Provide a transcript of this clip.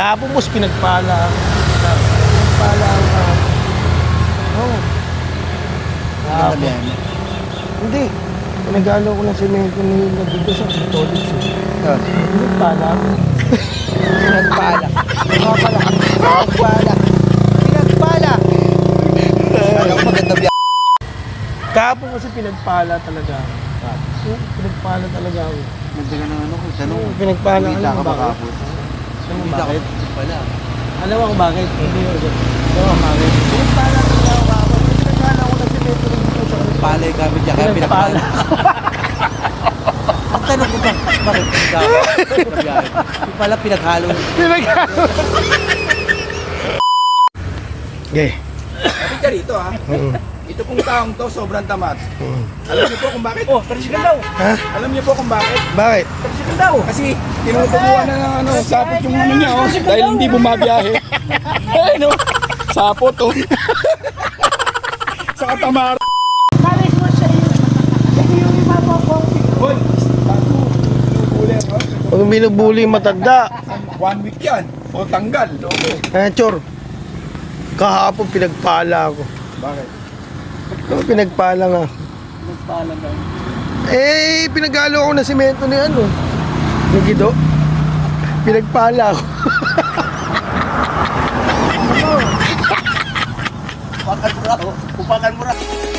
Kahapon boss, pinagpala. Pinagpala ako kahapon. Oo. Kahapon. Hindi. Pinagalo ko ng semento ni dito sa Catholic. Oh. Pinagpala. Pinagpala. Pinagpala. Pinagpala. Pinagpala. Alam ko maganda biya. Kahapon kasi pinagpala talaga pinagpala talaga ako. Ganda ka ng ano ko. Tanong. Pinagpala alam ka mo ba bakit? Ka bakit? pala. Alam mo kung bakit? Hindi ko alam. Alam mo bakit? Pinagpala talaga ako kahapon. Pinagpala ko ng semento rin dito sa Pala yung gamit niya. Kaya pinagpala. Ang tanong ko ba? Bakit pinagpala? Yung pala pinaghalo. Pinagpala. Okay. Kapit ka rito ha. Oo. Ito pong taong to sobrang tamad. Oo. Alam niyo po kung bakit? Oh, tricycle daw. Ha? Alam niyo po kung bakit? Bakit? Tricycle daw. Kasi tinutubuan na ng ano, sapot yung ano niya oh. Dahil hindi bumabiyahe. Ay no. Sapot oh. Sa katamar. Balik mo sa iyo. Hindi yung iba mo po. Hoy, tato. Tinubuler oh. Huwag binubuli yung matanda. One week yan. O tanggal. Oo. Eh, Chor. Kahapon pinagpala ako. Bakit? Oo, pinagpala nga. Nagpala daw. Eh, pinagalo ako ng semento ni ano. Ni Gido. Pinagpala ako. Upakan mo raw. Upakan mo raw.